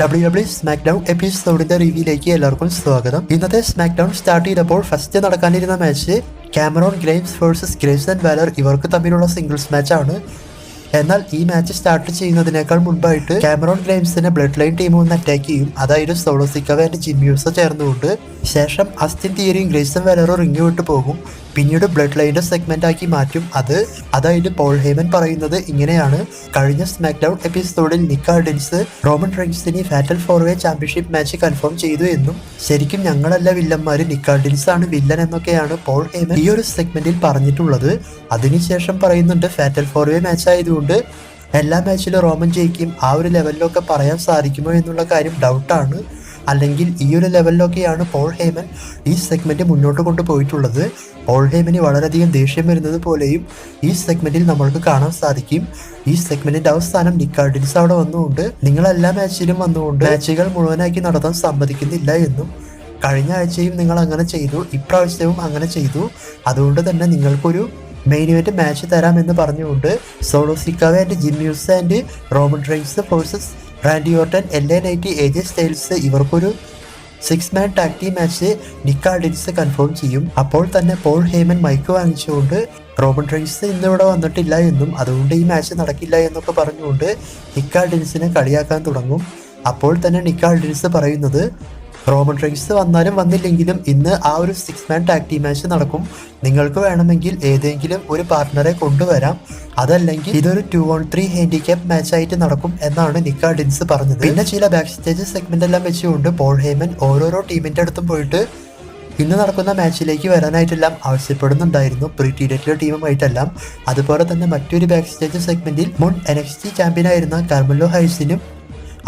W W SmackDown എപ്പിസോഡിന്റെ റിവ്യൂയിലേക്ക് എല്ലാവർക്കും സ്വാഗതം. ഇന്നത്തെ സ്മാക്ക് ഡൗൺ സ്റ്റാർട്ട് ചെയ്തപ്പോൾ first നടക്കാനിരുന്ന match Cameron Grimes versus Grayson Waller തമ്മിലുള്ള സിംഗിൾസ് മാച്ചാണ് എന്നാൽ ഈ മാച്ച് സ്റ്റാർട്ട് ചെയ്യുന്നതിനേക്കാൾ മുൻപായിട്ട് കാമറോൺ ഗ്രേംസിനെ ബ്ലഡ് ലൈൻ ടീം ഒന്ന് അറ്റാക്ക് ചെയ്യും. അതായത് Solo Sikoa and Jimmy Uso ചേർന്നുകൊണ്ട്. ശേഷം അസ്റ്റിൻ തിയറിയും ഗ്രേസൻ വാലറും റിങ് വിട്ട് പോകും. പിന്നീട് ബ്ലഡ് ലൈന്റെ സെഗ്മെന്റ് ആക്കി മാറ്റും. അത് അതായത് പോൾ ഹേമൻ പറയുന്നത് ഇങ്ങനെയാണ്. കഴിഞ്ഞ സ്മാക്ക് ഡൗൺ എപ്പിസോഡിൽ നിക്കാർഡിൻസ് Roman റെയിൻസിനെ fatal four way championship match confirm ചെയ്തു എന്നും ശരിക്കും ഞങ്ങളല്ല വില്ലന്മാര് നിക്കാർഡിൻസ് ആണ് വില്ലൻ എന്നൊക്കെയാണ് പോൾ ഹേമൻ ഈ ഒരു സെഗ്മെന്റിൽ പറഞ്ഞിട്ടുള്ളത്. അതിനുശേഷം പറയുന്നുണ്ട് ഫാറ്റൽ ഫോർവേ മാച്ച് ആയതുകൊണ്ട് എല്ലാ മാച്ചിലും റോമൻ ജയിക്കും. ആ ഒരു ലെവലിലൊക്കെ പറയാൻ സാധിക്കുമോ എന്നുള്ള കാര്യം ഡൗട്ടാണ് അല്ലെങ്കിൽ ഈ ഒരു ലെവലിലൊക്കെയാണ് പോൾ ഹേമൻ ഈ സെഗ്മെന്റ് മുന്നോട്ട് കൊണ്ടുപോയിട്ടുള്ളത്. പോൾ ഹേമന് വളരെയധികം ദേഷ്യം വരുന്നത് പോലെയും ഈ സെഗ്മെന്റിൽ നമ്മൾക്ക് കാണാൻ സാധിക്കും. ഈ സെഗ്മെന്റിന്റെ അവസാനം നിക്കാർഡിൻസ് അവിടെ വന്നുകൊണ്ട് നിങ്ങൾ എല്ലാ മാച്ചിലും വന്നുകൊണ്ട് മാച്ചുകൾ മുഴുവനാക്കി നടത്താൻ സമ്മതിക്കുന്നില്ല എന്നും കഴിഞ്ഞ ആഴ്ചയും നിങ്ങൾ അങ്ങനെ ചെയ്തു ഇപ്രാവശ്യവും അങ്ങനെ ചെയ്തു. അതുകൊണ്ട് തന്നെ നിങ്ങൾക്കൊരു മെയിൻ ഇവന്റ് മാച്ച് തരാമെന്ന് പറഞ്ഞുകൊണ്ട് Solo Sikoa and Jimmy Uso and Roman drives faces Randy Orton L A Knight A J Styles ഇവർക്കൊരു six man tag team match നിക്കാർഡിൻസ് confirm ചെയ്യും. അപ്പോൾ തന്നെ പോൾ ഹേമൻ മൈക്ക് വാങ്ങിച്ചുകൊണ്ട് റോബൻ റൈൻസ് ഇന്ന് ഇവിടെ വന്നിട്ടില്ല എന്നും അതുകൊണ്ട് ഈ മാച്ച് നടക്കില്ല എന്നൊക്കെ പറഞ്ഞുകൊണ്ട് നിക്കാർഡിൻസിനെ കളിയാക്കാൻ തുടങ്ങും. അപ്പോൾ തന്നെ നിക്കാർഡിൻസ് പറയുന്നത് റോമൻ റൈൻസ് വന്നാലും വന്നില്ലെങ്കിലും ഇന്ന് ആ ഒരു six man tag team match നടക്കും. നിങ്ങൾക്ക് വേണമെങ്കിൽ ഏതെങ്കിലും ഒരു പാർട്ട്ണറെ കൊണ്ടുവരാം. അതല്ലെങ്കിൽ ഇതൊരു ടു ഓൺ ത്രീ ഹാൻഡിക്യാപ്പ് മാച്ചായിട്ട് നടക്കും എന്നാണ് നിക്കാർഡിൻസ് പറഞ്ഞത്. പിന്നെ ചില ബാക്ക് സ്റ്റേജ് സെഗ്മെന്റ് എല്ലാം വെച്ചുകൊണ്ട് പോൾ ഹേമൻ ഓരോരോ ടീമിന്റെ അടുത്തും പോയിട്ട് ഇന്ന് നടക്കുന്ന മാച്ചിലേക്ക് വരാനായിട്ടെല്ലാം ആവശ്യപ്പെടുന്നുണ്ടായിരുന്നു. പ്രീറ്റീഡറ്റിലെ ടീമുമായിട്ടെല്ലാം അതുപോലെ തന്നെ മറ്റൊരു ബാക്ക് സ്റ്റേജ് സെഗ്മെന്റിൽ മുൻ എൻ എക്സ് ടി ചാമ്പ്യനായിരുന്ന കാർമലോ ഹൈസിനും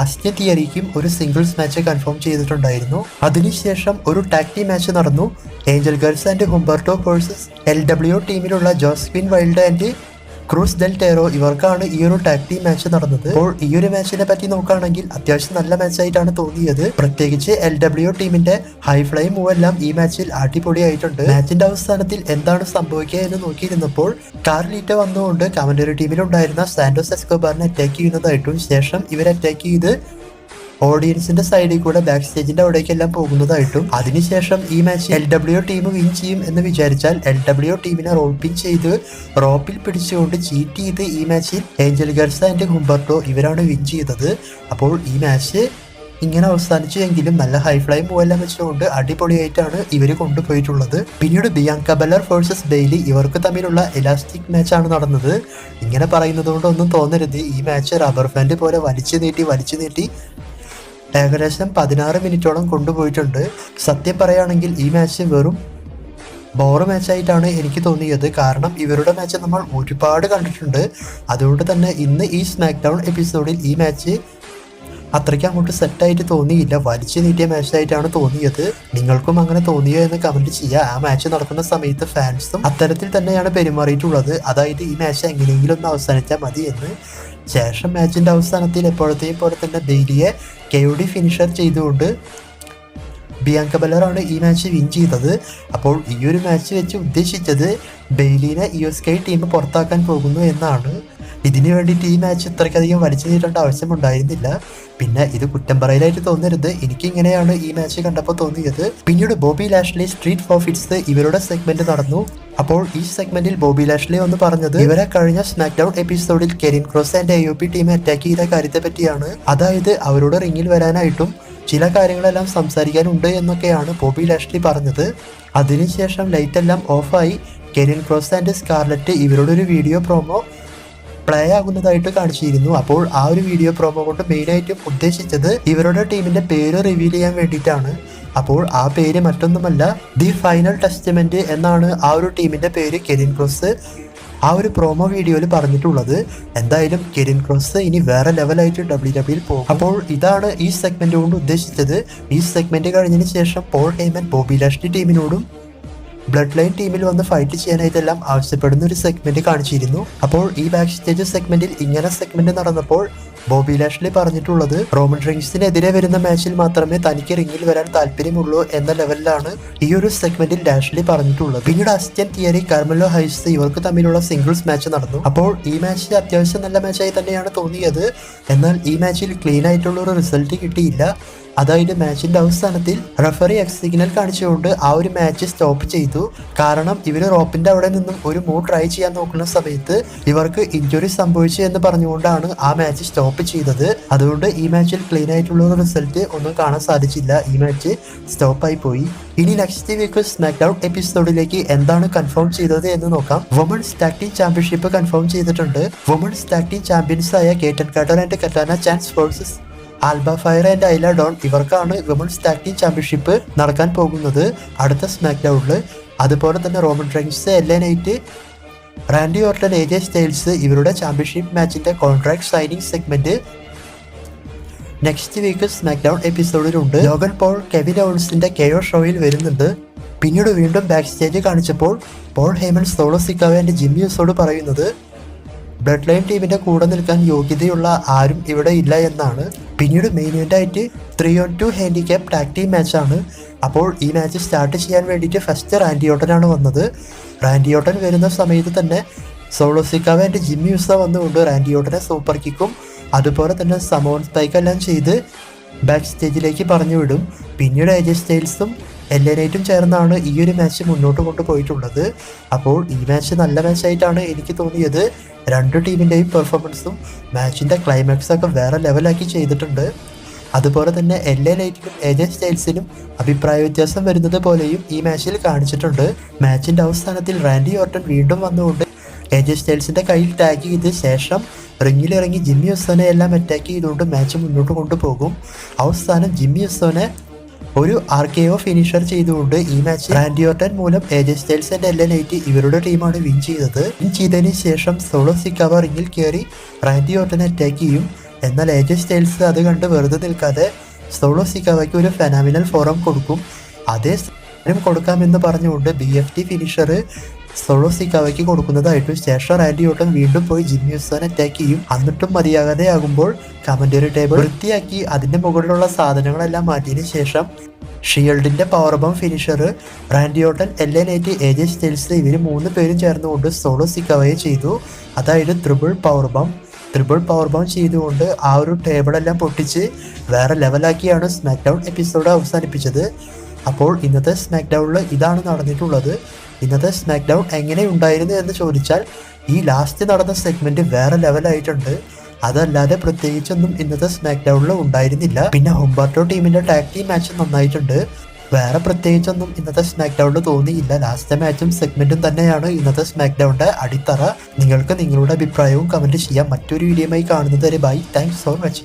അസ്യ തിയറിക്കും ഒരു സിംഗിൾസ് മാച്ച് കൺഫേം ചെയ്തിട്ടുണ്ടായിരുന്നു. അതിനുശേഷം ഒരു ടാക് ടീം മാച്ച് നടന്നു. Angel Garza and Humberto versus L W ടീമിലുള്ള Joaquin Wilde and Cruz Del Toro ഇവർക്കാണ് ഈ ഒരു ടാക് ടീം മാച്ച് നടന്നത്. അപ്പോൾ ഈ ഒരു മാച്ചിനെ പറ്റി നോക്കുകയാണെങ്കിൽ അത്യാവശ്യം നല്ല മാച്ച് ആയിട്ടാണ് തോന്നിയത്. പ്രത്യേകിച്ച് എൽ ഡബ്ല്യു ടീമിന്റെ ഹൈ ഫ്ലൈ മൂവ് എല്ലാം ഈ മാച്ചിൽ അടിപൊളിയായിട്ടുണ്ട്. മാച്ചിന്റെ അവസാനത്തിൽ എന്താണ് സംഭവിക്കുക എന്ന് നോക്കിയിരുന്നപ്പോൾ കാർലീറ്റ വന്നുകൊണ്ട് കമന്ററി ടീമിലുണ്ടായിരുന്ന സാന്റോസ് എസ്കോബാറിനെ അറ്റാക്ക് ചെയ്യുന്നതായിട്ടും ശേഷം ഇവരെ അറ്റാക്ക് ചെയ്ത് ഓഡിയൻസിന്റെ സൈഡിൽ കൂടെ ബാക്ക് സ്റ്റേജിന്റെ അവിടേക്കെല്ലാം പോകുന്നതായിട്ടും അതിനുശേഷം ഈ match L W team win ചെയ്യും എന്ന് വിചാരിച്ചാൽ എൽ ഡബ്ല്യു ടീമിനെ റോപ്പിൻ ചെയ്ത് റോപ്പിൽ പിടിച്ചുകൊണ്ട് ചീറ്റ് ചെയ്ത് ഈ മാച്ചിൽ ഏഞ്ചൽ ഗർസ ആൻഡ് ഹുംബർട്ടോ ഇവരാണ് വിൻ ചെയ്തത്. അപ്പോൾ ഈ മാച്ച് ഇങ്ങനെ അവസാനിച്ചു എങ്കിലും നല്ല ഹൈ ഫ്ലൈ മൂവെല്ലാം വെച്ചുകൊണ്ട് അടിപൊളിയായിട്ടാണ് ഇവർ കൊണ്ടുപോയിട്ടുള്ളത്. പിന്നീട് ബിയാങ്ക ബെല്ലർ വേഴ്സസ് ബെയ്ലി ഇവർക്ക് തമ്മിലുള്ള എലാസ്റ്റിക് മാച്ചാണ് നടന്നത്. ഇങ്ങനെ പറയുന്നത് കൊണ്ടൊന്നും തോന്നരുത്. ഈ മാച്ച് റബ്ബർ ബാൻഡ് പോലെ വലിച്ചു നീട്ടി വലിച്ചു നീട്ടി ഏകദേശം പതിനാറ് മിനിറ്റോളം കൊണ്ടുപോയിട്ടുണ്ട്. സത്യം പറയുകയാണെങ്കിൽ ഈ മാച്ച് വെറും ബോറ് മാച്ചായിട്ടാണ് എനിക്ക് തോന്നിയത്. കാരണം ഇവരുടെ മാച്ച് നമ്മൾ ഒരുപാട് കണ്ടിട്ടുണ്ട്. അതുകൊണ്ട് തന്നെ ഇന്ന് ഈ സ്മാക്ക് ഡൗൺ എപ്പിസോഡിൽ ഈ മാച്ച് അത്രയ്ക്ക് അങ്ങോട്ട് സെറ്റായിട്ട് തോന്നിയില്ല. വലിച്ചു നീട്ടിയ മാച്ചായിട്ടാണ് തോന്നിയത്. നിങ്ങൾക്കും അങ്ങനെ തോന്നിയോ എന്ന് കമന്റ് ചെയ്യുക ആ മാച്ച് നടക്കുന്ന സമയത്ത് ഫാൻസും അത്തരത്തിൽ തന്നെയാണ് പെരുമാറിയിട്ടുള്ളത്. അതായത് ഈ മാച്ച് എങ്ങനെയെങ്കിലും ഒന്ന് അവസാനിച്ചാൽ മതി എന്ന്. ശേഷം മാച്ചിന്റെ അവസാനത്തിൽ എപ്പോഴത്തെ പോലെ തന്നെ ബെയിലിയെ കെ ഡി ഫിനിഷർ ചെയ്തുകൊണ്ട് ബിയാങ്ക ബെല്ലറാണ് ഈ മാച്ച് വിൻ ചെയ്തത്. അപ്പോൾ ഈ ഒരു മാച്ച് വെച്ച് ഉദ്ദേശിച്ചത് ബെയിലിനെ യു എസ് കെ ടീം പുറത്താക്കാൻ പോകുന്നു എന്നാണ്. ഇതിനു വേണ്ടിയിട്ട് ഈ മാച്ച് ഇത്രയ്ക്കധികം വലിച്ചു നീട്ടേണ്ട ആവശ്യമുണ്ടായിരുന്നില്ല. പിന്നെ ഇത് കുറ്റം പറയലായിട്ട് തോന്നരുത്. എനിക്കിങ്ങനെയാണ് ഈ മാച്ച് കണ്ടപ്പോൾ തോന്നിയത്. പിന്നീട് ബോബി ലാഷ്ലി സ്ട്രീറ്റ് പ്രോഫിറ്റ്സ് ഇവരുടെ സെഗ്മെന്റ് നടന്നു. അപ്പോൾ ഈ സെഗ്മെന്റിൽ ബോബി ലാഷ്ലി ഒന്ന് പറഞ്ഞത് ഇവരെ കഴിഞ്ഞ സ്മാക്ക് ഡൗൺ എപ്പിസോഡിൽ Karrion Kross and A P team attack ചെയ്ത കാര്യത്തെ പറ്റിയാണ് അതായത് അവരോട് റിങ്ങിൽ വരാനായിട്ടും ചില കാര്യങ്ങളെല്ലാം സംസാരിക്കാനുണ്ട് എന്നൊക്കെയാണ് ബോബി ലാഷ്ലി പറഞ്ഞത്. അതിനുശേഷം ലൈറ്റ് എല്ലാം ഓഫായി. കെരിൻ ക്രോസ് ആൻഡ് സ്കാർലറ്റ് ഇവരുടെ ഒരു വീഡിയോ പ്രോമോ പ്ലേ ആകുന്നതായിട്ട് കാണിച്ചിരുന്നു. അപ്പോൾ ആ ഒരു വീഡിയോ പ്രോമോ കൊണ്ട് മെയിനായിട്ടും ഉദ്ദേശിച്ചത് ഇവരുടെ ടീമിന്റെ പേര് റിവീൽ ചെയ്യാൻ വേണ്ടിയിട്ടാണ്. അപ്പോൾ ആ പേര് മറ്റൊന്നുമല്ല ദി ഫൈനൽ ടെസ്റ്റ്മെന്റ് എന്നാണ് ആ ഒരു ടീമിന്റെ പേര് കെരിൻ ക്രോസ് ആ ഒരു പ്രോമോ വീഡിയോയിൽ പറഞ്ഞിട്ടുള്ളത്. എന്തായാലും കെരിൻ ക്രോസ് ഇനി വേറെ ലെവലായിട്ട് ഡബ്ല്യു ഡബ്ല്യു പോകും. അപ്പോൾ ഇതാണ് ഈ സെഗ്മെന്റ് കൊണ്ട് ഉദ്ദേശിച്ചത്. ഈ സെഗ്മെന്റ് കഴിഞ്ഞതിന് ശേഷം പോൾ ഹേമൻ ബോബി ലാഷ്ലി ടീമിനോടും ബ്ലഡ് ലൈൻ ടീമിൽ വന്ന് ഫൈറ്റ് ചെയ്യാനായിട്ടെല്ലാം ആവശ്യപ്പെടുന്ന ഒരു സെഗ്മെന്റ് കാണിച്ചിരുന്നു. അപ്പോൾ ഈ ബാക്ക് സ്റ്റേജ് സെഗ്മെന്റിൽ ഇങ്ങനെ സെഗ്മെന്റ് നടന്നപ്പോൾ ബോബി ലാഷ്ലി പറഞ്ഞിട്ടുള്ളത് റോമൻ റിങ്സിനെതിരെ വരുന്ന മാച്ചിൽ മാത്രമേ തനിക്ക് റിങ്ങിൽ വരാൻ താല്പര്യമുള്ളൂ എന്ന ലെവലിലാണ് ഈ ഒരു സെഗ്മെന്റിൽ ലാഷ്ലി പറഞ്ഞിട്ടുള്ളത്. പിന്നീട് അസ്റ്റൻ തിയറി കർമലോ ഹൈസ് ഇവർക്ക് തമ്മിലുള്ള സിംഗിൾസ് മാച്ച് നടന്നു. അപ്പോൾ ഈ മാച്ച് അത്യാവശ്യം നല്ല മാച്ചായി തന്നെയാണ് തോന്നിയത്. എന്നാൽ ഈ മാച്ചിൽ ക്ലീൻ ആയിട്ടുള്ള ഒരു റിസൾട്ട് കിട്ടിയില്ല. അതായത് മാച്ചിന്റെ അവസാനത്തിൽ റഫറി എക്സ് സിഗ്നൽ കാണിച്ചുകൊണ്ട് ആ ഒരു മാച്ച് സ്റ്റോപ്പ് ചെയ്തു. കാരണം ഇവർ റോപ്പിന്റെ അവിടെ നിന്നും ഒരു മൂവ് ട്രൈ ചെയ്യാൻ നോക്കുന്ന സമയത്ത് ഇവർക്ക് ഇഞ്ചുറി സംഭവിച്ചു എന്ന് പറഞ്ഞുകൊണ്ടാണ് ആ മാച്ച് സ്റ്റോപ്പ് ചെയ്തത്. അതുകൊണ്ട് ഈ മാച്ചിൽ ക്ലീൻ ആയിട്ടുള്ള റിസൾട്ട് ഒന്നും കാണാൻ സാധിച്ചില്ല. ഈ മാച്ച് സ്റ്റോപ്പായി പോയി. ഇനി നെക്സ്റ്റ് വീക്ക് സ്മാക്ക് ഡൗൺ എപ്പിസോഡിലേക്ക് എന്താണ് കൺഫേം ചെയ്തത് എന്ന് നോക്കാം. Women's tag team championship confirm ചെയ്തിട്ടുണ്ട്. വുമൺസ് ടാക് ടീം ചാമ്പ്യൻസ് ആയ Kayden Carter and Katana Chance faces Alba Fyre and Isla Dawn ഇവർക്കാണ് women's tag team championship നടക്കാൻ പോകുന്നത്. അടുത്ത സ്മാക്ക് ഡൗണിൽ അതുപോലെ തന്നെ Roman Reigns N Knight Randy Orton A J Styles ഇവരുടെ championship മാച്ചിന്റെ contract signing segment next week SmackDown എപ്പിസോഡിലുണ്ട് Logan Paul Kevin ഓൺസിന്റെ KO ഷോയിൽ വരുന്നുണ്ട്. പിന്നീട് വീണ്ടും ബാക്ക് സ്റ്റേജ് കാണിച്ചപ്പോൾ പോൾ ഹേമൻ സോളോ സിക്കാവേന്റെ ജിമ്മിയൂസോട് പറയുന്നത് ബ്ലഡ് ലൈൻ ടീമിന്റെ കൂടെ നിൽക്കാൻ യോഗ്യതയുള്ള ആരും ഇവിടെ ഇല്ല എന്നാണ്. പിന്നീട് മെയിൻ ഇവന്റ് ആയിട്ട് three on two handicap tag മാച്ചാണ് അപ്പോൾ ഈ മാച്ച് സ്റ്റാർട്ട് ചെയ്യാൻ വേണ്ടിയിട്ട് ഫസ്റ്റ് റാൻഡി ഓട്ടനാണ് വന്നത്. റാൻഡി ഓട്ടൻ വരുന്ന സമയത്ത് തന്നെ സോളോസിക്കാവ് ആൻഡ് ജിമ്മി യൂസ വന്നുകൊണ്ട് റാൻഡി ഓട്ടനെ സൂപ്പർ കിക്കും അതുപോലെ തന്നെ സമോൺ സ്പൈക്കെല്ലാം ചെയ്ത് ബാക്ക് സ്റ്റേജിലേക്ക് പറഞ്ഞു വിടും. പിന്നീട് ഏജ് സ്റ്റൈൽസും എല്ലനൈറ്റും ചേർന്നാണ് ഈ ഒരു മാച്ച് മുന്നോട്ട് കൊണ്ടുപോയിട്ടുള്ളത്. അപ്പോൾ ഈ മാച്ച് നല്ല മാച്ചായിട്ടാണ് എനിക്ക് തോന്നിയത്. രണ്ട് ടീമിന്റെയും പെർഫോമൻസും മാച്ചിന്റെ ക്ലൈമാക്സൊക്കെ വേറെ ലെവലാക്കി ചെയ്തിട്ടുണ്ട്. അതുപോലെ തന്നെ എൽ എ നൈറ്റിലും എ ജെ സ്റ്റൈൽസിനും അഭിപ്രായ വ്യത്യാസം വരുന്നത് പോലെയും ഈ മാച്ചിൽ കാണിച്ചിട്ടുണ്ട്. മാച്ചിന്റെ അവസാനത്തിൽ റാൻഡി ഓർട്ടൺ വീണ്ടും വന്നുകൊണ്ട് എ ജെ സ്റ്റൈൽസിന്റെ കയ്യിൽ ടാഗ് ചെയ്ത ശേഷം റിങ്ങിലിറങ്ങി ജിമ്മി ഉസോനെ എല്ലാം അറ്റാക്ക് ചെയ്തുകൊണ്ട് മാച്ച് മുന്നോട്ട് കൊണ്ടുപോകും. അവസാനം ജിമ്മി ഉസോനെ ഒരു ആർ കെ ഒ ഫിനിഷർ ചെയ്തുകൊണ്ട് ഈ മാച്ച് ആന്റിയോട്ടൻ മൂലം A J Styles and L A Knight ഇവരുടെ ടീമാണ് വിൻ ചെയ്തത്. വിൻ ചെയ്തതിന് ശേഷം സോളോ സിക്കാവ റിങ്ങിൽ കയറി റാൻഡിയോട്ടൻ അറ്റാക്ക് ചെയ്യും. എന്നാൽ എ ജെ സ്റ്റൈൽസ് അത് കണ്ട് വെറുതെ നിൽക്കാതെ സോളോ സിക്കാവയ്ക്ക് ഒരു ഫെനാമിനൽ ഫോറം കൊടുക്കും. അതേ കൊടുക്കാമെന്ന് പറഞ്ഞുകൊണ്ട് B F T finisher Solo സിക്കാവയ്ക്ക് കൊടുക്കുന്നതായിട്ടും ശേഷം റാൻഡി ഓട്ടം വീണ്ടും പോയി ഉസ്താൻ അറ്റാക്ക് ചെയ്യും. എന്നിട്ടും മതിയാകാതെയാകുമ്പോൾ കമന്ററി ടേബിൾ വൃത്തിയാക്കി അതിന്റെ മുകളിലുള്ള സാധനങ്ങളെല്ലാം മാറ്റിയതിനു ശേഷം ഷീൽഡിന്റെ power bomb finisher Randy Orton L A Knight A J Styles ഇവർ മൂന്ന് പേരും ചേർന്നുകൊണ്ട് സോളോ സിക്കാവയെ ചെയ്തു. അതായത് triple power bomb triple power bomb ചെയ്തുകൊണ്ട് ആ ഒരു ടേബിളെല്ലാം പൊട്ടിച്ച് വേറെ ലെവലാക്കിയാണ് സ്മാക്ക് ഡൗൺ എപ്പിസോഡ് അവസാനിപ്പിച്ചത്. അപ്പോൾ ഇന്നത്തെ സ്മാക്ക് ഡൗണിൽ ഇതാണ് നടന്നിട്ടുള്ളത്. ഇന്നത്തെ സ്മാക്ക് ഡൗൺ എങ്ങനെ ഉണ്ടായിരുന്നു എന്ന് ചോദിച്ചാൽ ഈ ലാസ്റ്റ് നടന്ന സെഗ്മെന്റ് വേറെ ലെവലായിട്ടുണ്ട് അതല്ലാതെ പ്രത്യേകിച്ചൊന്നും ഇന്നത്തെ സ്മാക്ക് ഡൗണിൽ ഉണ്ടായിരുന്നില്ല. പിന്നെ ഹുംബർട്ടോ ടീമിന്റെ ടാക് ടീം മാച്ച് നന്നായിട്ടുണ്ട്. വേറെ പ്രത്യേകിച്ചൊന്നും ഇന്നത്തെ സ്മാക്ക് ഡൗണിൽ തോന്നിയില്ല. ലാസ്റ്റ് മാച്ചും സെഗ്മെന്റും തന്നെയാണ് ഇന്നത്തെ സ്മാക്ക് ഡൗണിന്റെ അടിത്തറ. നിങ്ങൾക്ക് നിങ്ങളുടെ അഭിപ്രായവും കമന്റ് ചെയ്യാം. മറ്റൊരു വീഡിയോയുമായി കാണുന്നത് വരെ ബൈ താങ്ക്സ് ഫോർ വാച്ചിങ്